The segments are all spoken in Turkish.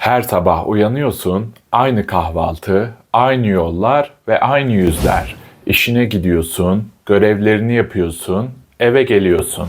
Her sabah uyanıyorsun, aynı kahvaltı, aynı yollar ve aynı yüzler. İşine gidiyorsun, görevlerini yapıyorsun, eve geliyorsun.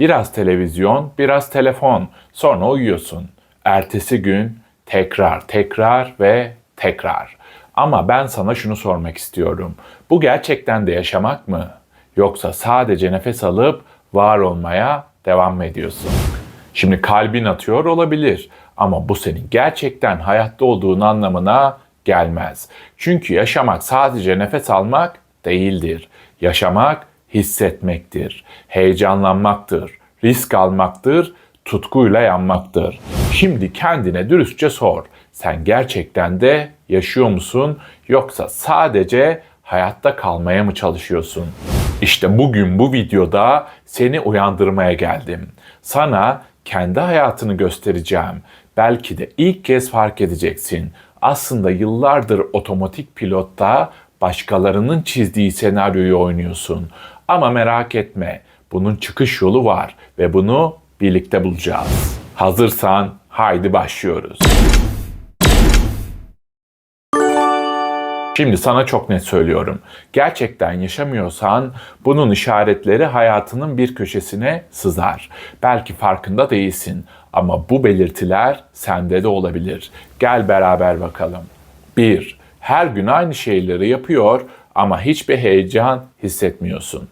Biraz televizyon, biraz telefon, sonra uyuyorsun. Ertesi gün tekrar, tekrar ve tekrar. Ama ben sana şunu sormak istiyorum. Bu gerçekten de yaşamak mı? Yoksa sadece nefes alıp var olmaya devam mı ediyorsun? Şimdi kalbin atıyor olabilir ama bu senin gerçekten hayatta olduğun anlamına gelmez. Çünkü yaşamak sadece nefes almak değildir. Yaşamak hissetmektir, heyecanlanmaktır, risk almaktır, tutkuyla yanmaktır. Şimdi kendine dürüstçe sor. Sen gerçekten de yaşıyor musun yoksa sadece hayatta kalmaya mı çalışıyorsun? İşte bugün bu videoda seni uyandırmaya geldim. Sana kendi hayatını göstereceğim. Belki de ilk kez fark edeceksin. Aslında yıllardır otomatik pilotta başkalarının çizdiği senaryoyu oynuyorsun. Ama merak etme, bunun çıkış yolu var ve bunu birlikte bulacağız. Hazırsan haydi başlıyoruz. Şimdi sana çok net söylüyorum. Gerçekten yaşamıyorsan bunun işaretleri hayatının bir köşesine sızar. Belki farkında değilsin ama bu belirtiler sende de olabilir. Gel beraber bakalım. 1. Her gün aynı şeyleri yapıyor ama hiçbir heyecan hissetmiyorsun.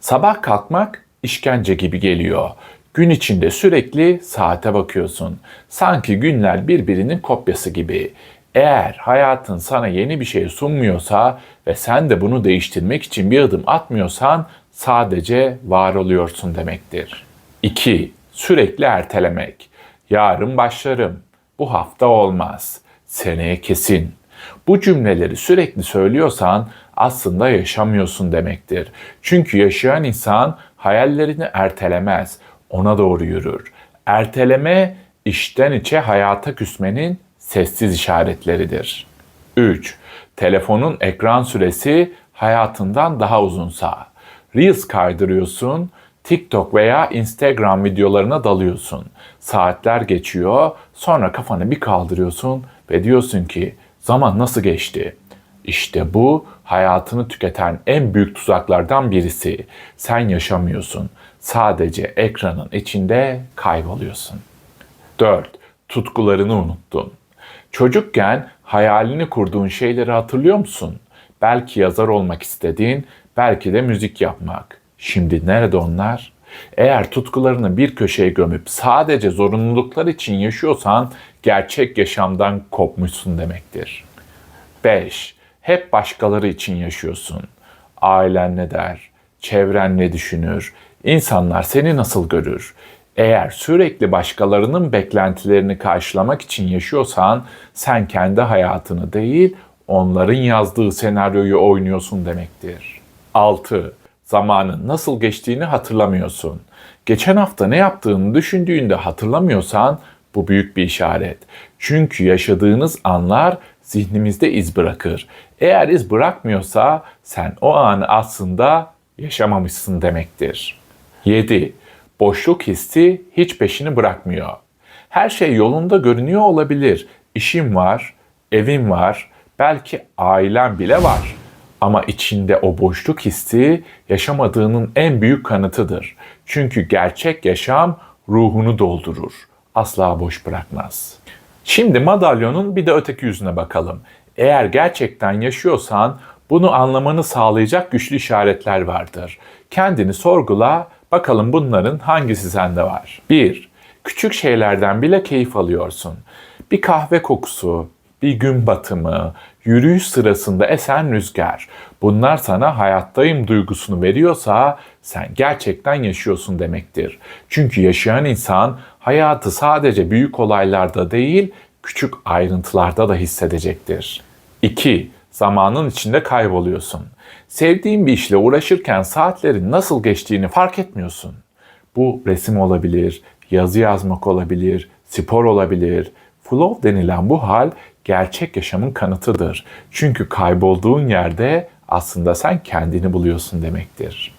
Sabah kalkmak işkence gibi geliyor. Gün içinde sürekli saate bakıyorsun. Sanki günler birbirinin kopyası gibi. Eğer hayatın sana yeni bir şey sunmuyorsa ve sen de bunu değiştirmek için bir adım atmıyorsan sadece var oluyorsun demektir. 2. Sürekli ertelemek. Yarın başlarım. Bu hafta olmaz. Seneye kesin. Bu cümleleri sürekli söylüyorsan aslında yaşamıyorsun demektir. Çünkü yaşayan insan hayallerini ertelemez, ona doğru yürür. Erteleme içten içe hayata küsmenin sessiz işaretleridir. 3. Telefonun ekran süresi hayatından daha uzunsa. Reels kaydırıyorsun, TikTok veya Instagram videolarına dalıyorsun. Saatler geçiyor, sonra kafanı bir kaldırıyorsun ve diyorsun ki zaman nasıl geçti? İşte bu hayatını tüketen en büyük tuzaklardan birisi. Sen yaşamıyorsun. Sadece ekranın içinde kayboluyorsun. 4. Tutkularını unuttun. Çocukken hayalini kurduğun şeyleri hatırlıyor musun? Belki yazar olmak istediğin, belki de müzik yapmak. Şimdi nerede onlar? Eğer tutkularını bir köşeye gömüp sadece zorunluluklar için yaşıyorsan gerçek yaşamdan kopmuşsun demektir. 5. Hep başkaları için yaşıyorsun. Ailen ne der? Çevren ne düşünür? İnsanlar seni nasıl görür? Eğer sürekli başkalarının beklentilerini karşılamak için yaşıyorsan sen kendi hayatını değil onların yazdığı senaryoyu oynuyorsun demektir. 6. Zamanın nasıl geçtiğini hatırlamıyorsun. Geçen hafta ne yaptığını düşündüğünde hatırlamıyorsan bu büyük bir işaret. Çünkü yaşadığınız anlar zihnimizde iz bırakır. Eğer iz bırakmıyorsa sen o anı aslında yaşamamışsın demektir. 7. Boşluk hissi hiç peşini bırakmıyor. Her şey yolunda görünüyor olabilir. İşim var, evim var, belki ailem bile var. Ama içinde o boşluk hissi yaşamadığının en büyük kanıtıdır. Çünkü gerçek yaşam ruhunu doldurur. Asla boş bırakmaz. Şimdi madalyonun bir de öteki yüzüne bakalım. Eğer gerçekten yaşıyorsan bunu anlamanı sağlayacak güçlü işaretler vardır. Kendini sorgula, bakalım bunların hangisi sende var. 1. Küçük şeylerden bile keyif alıyorsun. Bir kahve kokusu, bir gün batımı, yürüyüş sırasında esen rüzgar. Bunlar sana hayattayım duygusunu veriyorsa sen gerçekten yaşıyorsun demektir. Çünkü yaşayan insan hayatı sadece büyük olaylarda değil, küçük ayrıntılarda da hissedecektir. 2. Zamanın içinde kayboluyorsun. Sevdiğin bir işle uğraşırken saatlerin nasıl geçtiğini fark etmiyorsun. Bu resim olabilir, yazı yazmak olabilir, spor olabilir. Flow denilen bu hal gerçek yaşamın kanıtıdır. Çünkü kaybolduğun yerde aslında sen kendini buluyorsun demektir.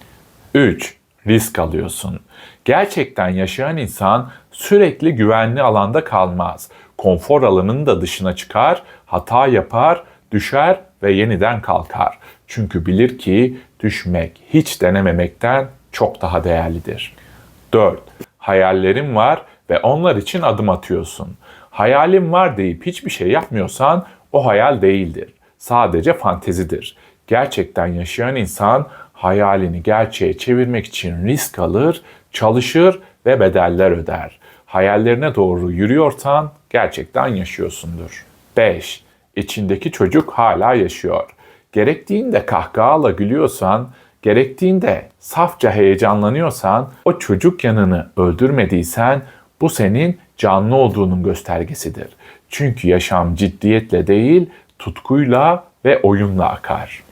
3. Risk alıyorsun. Gerçekten yaşayan insan sürekli güvenli alanda kalmaz. konfor alanının da dışına çıkar, hata yapar, düşer ve yeniden kalkar. Çünkü bilir ki düşmek hiç denememekten çok daha değerlidir. 4. Hayallerin var ve onlar için adım atıyorsun. Hayalim var deyip hiçbir şey yapmıyorsan o hayal değildir. Sadece fantezidir. Gerçekten yaşayan insan hayalini gerçeğe çevirmek için risk alır, çalışır ve bedeller öder. Hayallerine doğru yürüyorsan gerçekten yaşıyorsundur. 5. İçindeki çocuk hala yaşıyor. Gerektiğinde kahkahala gülüyorsan, gerektiğinde safça heyecanlanıyorsan, o çocuk yanını öldürmediysen bu senin canlı olduğunun göstergesidir. Çünkü yaşam ciddiyetle değil, tutkuyla ve oyunla akar.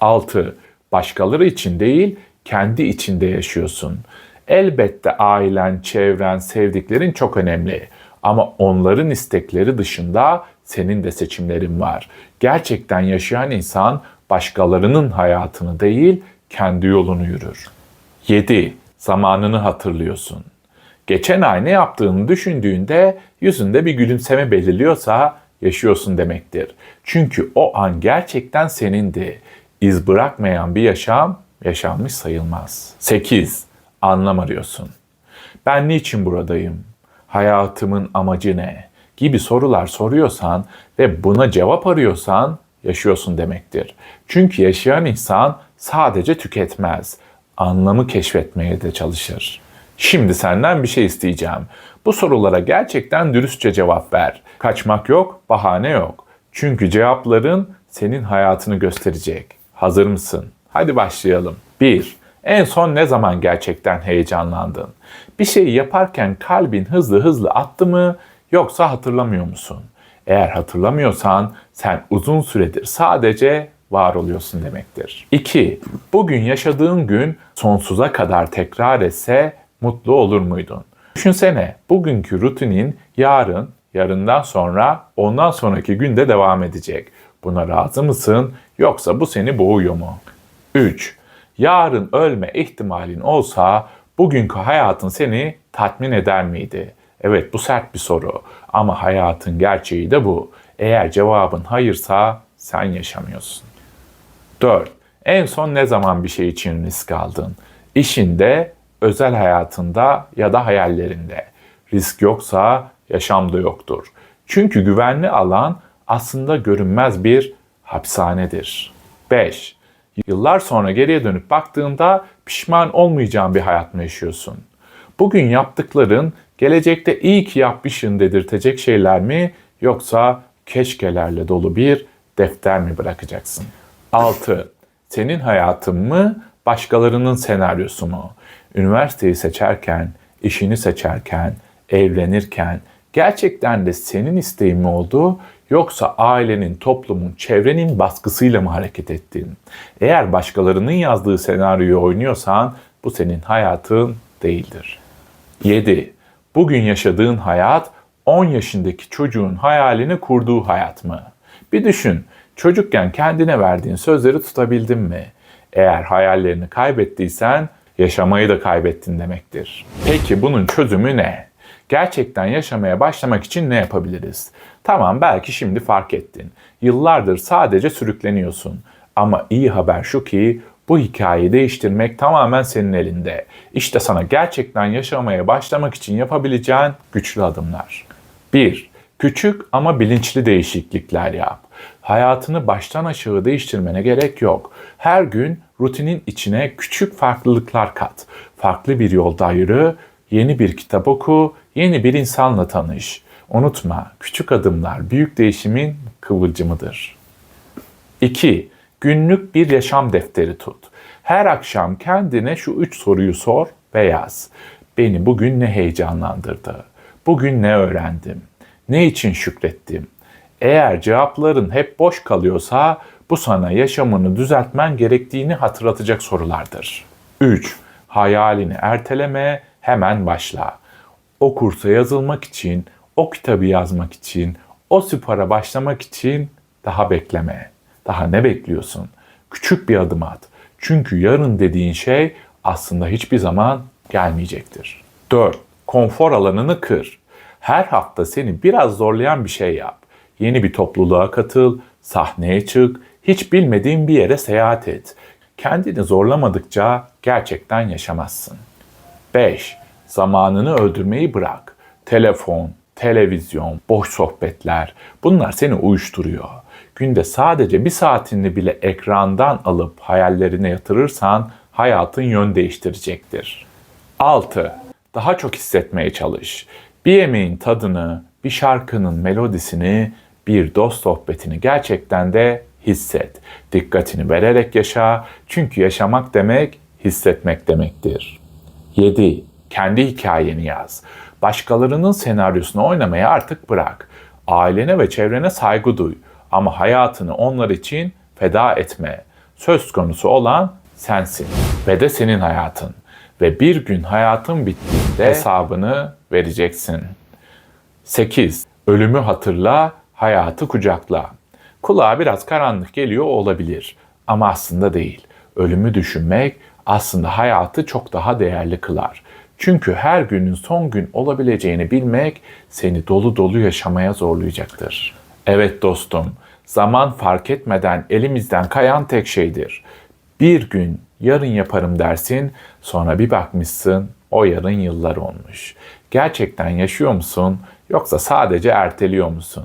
6. Başkaları için değil, kendi içinde yaşıyorsun. Elbette ailen, çevren, sevdiklerin çok önemli. Ama onların istekleri dışında senin de seçimlerin var. Gerçekten yaşayan insan başkalarının hayatını değil, kendi yolunu yürür. 7. Zamanını hatırlıyorsun. Geçen ay ne yaptığını düşündüğünde yüzünde bir gülümseme belirliyorsa yaşıyorsun demektir. Çünkü o an gerçekten senindi. İz bırakmayan bir yaşam yaşanmış sayılmaz. 8. Anlam arıyorsun. Ben niçin buradayım? Hayatımın amacı ne? Gibi sorular soruyorsan ve buna cevap arıyorsan yaşıyorsun demektir. Çünkü yaşayan insan sadece tüketmez, anlamı keşfetmeye de çalışır. Şimdi senden bir şey isteyeceğim. Bu sorulara gerçekten dürüstçe cevap ver. Kaçmak yok, bahane yok. Çünkü cevapların senin hayatını gösterecek. Hazır mısın? Hadi başlayalım. 1. En son ne zaman gerçekten heyecanlandın? Bir şeyi yaparken kalbin hızlı hızlı attı mı yoksa hatırlamıyor musun? Eğer hatırlamıyorsan sen uzun süredir sadece var oluyorsun demektir. 2. Bugün yaşadığın gün sonsuza kadar tekrar etse mutlu olur muydun? Düşünsene bugünkü rutinin yarın, yarından sonra, ondan sonraki günde devam edecek. Buna razı mısın yoksa bu seni boğuyor mu? 3. Yarın ölme ihtimalin olsa bugünkü hayatın seni tatmin eder miydi? Evet bu sert bir soru ama hayatın gerçeği de bu. Eğer cevabın hayırsa sen yaşamıyorsun. 4. En son ne zaman bir şey için risk aldın? İşinde, özel hayatında ya da hayallerinde. Risk yoksa yaşam da yoktur. Çünkü güvenli alan aslında görünmez bir hapishanedir. 5. Yıllar sonra geriye dönüp baktığında pişman olmayacağın bir hayat mı yaşıyorsun? Bugün yaptıkların gelecekte iyi ki yapmışsın dedirtecek şeyler mi yoksa keşkelerle dolu bir defter mi bırakacaksın? 6. Senin hayatın mı başkalarının senaryosu mu? Üniversiteyi seçerken, işini seçerken, evlenirken gerçekten de senin isteğin mi oldu yoksa ailenin, toplumun, çevrenin baskısıyla mı hareket ettin? Eğer başkalarının yazdığı senaryoyu oynuyorsan bu senin hayatın değildir. 7. Bugün yaşadığın hayat 10 yaşındaki çocuğun hayalini kurduğu hayat mı? Bir düşün. Çocukken kendine verdiğin sözleri tutabildin mi? Eğer hayallerini kaybettiysen yaşamayı da kaybettin demektir. Peki bunun çözümü ne? Gerçekten yaşamaya başlamak için ne yapabiliriz? Tamam belki şimdi fark ettin. Yıllardır sadece sürükleniyorsun. Ama iyi haber şu ki bu hikayeyi değiştirmek tamamen senin elinde. İşte sana gerçekten yaşamaya başlamak için yapabileceğin güçlü adımlar. 1. Küçük ama bilinçli değişiklikler yap. Hayatını baştan aşağı değiştirmene gerek yok. Her gün rutinin içine küçük farklılıklar kat. Farklı bir yolda yürü, yeni bir kitap oku, yeni bir insanla tanış. Unutma, küçük adımlar büyük değişimin kıvılcımıdır. 2. Günlük bir yaşam defteri tut. Her akşam kendine şu üç soruyu sor ve yaz. Beni bugün ne heyecanlandırdı? Bugün ne öğrendim? Ne için şükrettim? Eğer cevapların hep boş kalıyorsa bu sana yaşamını düzeltmen gerektiğini hatırlatacak sorulardır. 3. Hayalini erteleme, hemen başla. O kursa yazılmak için, o kitabı yazmak için, o spora başlamak için daha bekleme. Daha ne bekliyorsun? Küçük bir adım at. Çünkü yarın dediğin şey aslında hiçbir zaman gelmeyecektir. 4. Konfor alanını kır. Her hafta seni biraz zorlayan bir şey yap. Yeni bir topluluğa katıl, sahneye çık, hiç bilmediğin bir yere seyahat et. Kendini zorlamadıkça gerçekten yaşamazsın. 5. Zamanını öldürmeyi bırak. Telefon, televizyon, boş sohbetler bunlar seni uyuşturuyor. Günde sadece bir saatini bile ekrandan alıp hayallerine yatırırsan hayatın yön değiştirecektir. 6. Daha çok hissetmeye çalış. Bir yemeğin tadını, bir şarkının melodisini, bir dost sohbetini gerçekten de hisset. Dikkatini vererek yaşa. Çünkü yaşamak demek hissetmek demektir. 7. Kendi hikayeni yaz. Başkalarının senaryosunu oynamaya artık bırak. Ailene ve çevrene saygı duy ama hayatını onlar için feda etme. Söz konusu olan sensin ve de senin hayatın. Ve bir gün hayatın bittiğinde hesabını vereceksin. 8. Ölümü hatırla, hayatı kucakla. Kulağa biraz karanlık geliyor olabilir ama aslında değil. Ölümü düşünmek aslında hayatı çok daha değerli kılar. Çünkü her günün son gün olabileceğini bilmek seni dolu dolu yaşamaya zorlayacaktır. Evet dostum, zaman fark etmeden elimizden kayan tek şeydir. Bir gün yarın yaparım dersin, sonra bir bakmışsın o yarın yıllar olmuş. Gerçekten yaşıyor musun yoksa sadece erteliyor musun?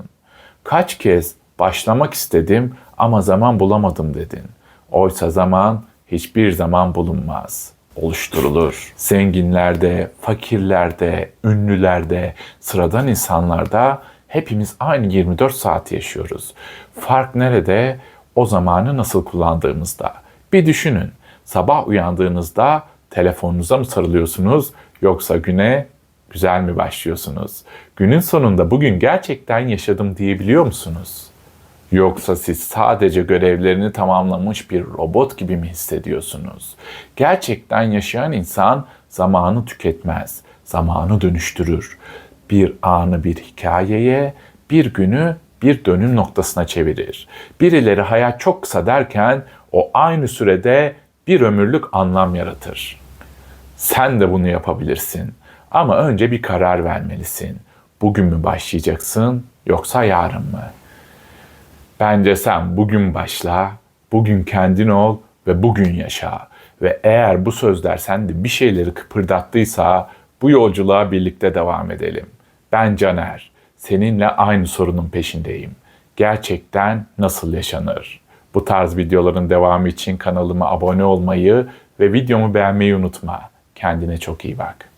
Kaç kez başlamak istedim ama zaman bulamadım dedin. Oysa zaman hiçbir zaman bulunmaz. Oluşturulur. Zenginlerde, fakirlerde, ünlülerde, sıradan insanlarda hepimiz aynı 24 saat yaşıyoruz. Fark nerede? O zamanı nasıl kullandığımızda. Bir düşünün. Sabah uyandığınızda telefonunuza mı sarılıyorsunuz yoksa güne güzel mi başlıyorsunuz? Günün sonunda bugün gerçekten yaşadım diyebiliyor musunuz? Yoksa siz sadece görevlerini tamamlamış bir robot gibi mi hissediyorsunuz? Gerçekten yaşayan insan zamanı tüketmez, zamanı dönüştürür. Bir anı bir hikayeye, bir günü bir dönüm noktasına çevirir. Birileri hayat çok kısa derken o aynı sürede bir ömürlük anlam yaratır. Sen de bunu yapabilirsin. Ama önce bir karar vermelisin. Bugün mü başlayacaksın yoksa yarın mı? Bence sen bugün başla, bugün kendin ol ve bugün yaşa. Ve eğer bu sözler sende bir şeyleri kıpırdattıysa bu yolculuğa birlikte devam edelim. Ben Caner, seninle aynı sorunun peşindeyim. Gerçekten nasıl yaşanır? Bu tarz videoların devamı için kanalıma abone olmayı ve videomu beğenmeyi unutma. Kendine çok iyi bak.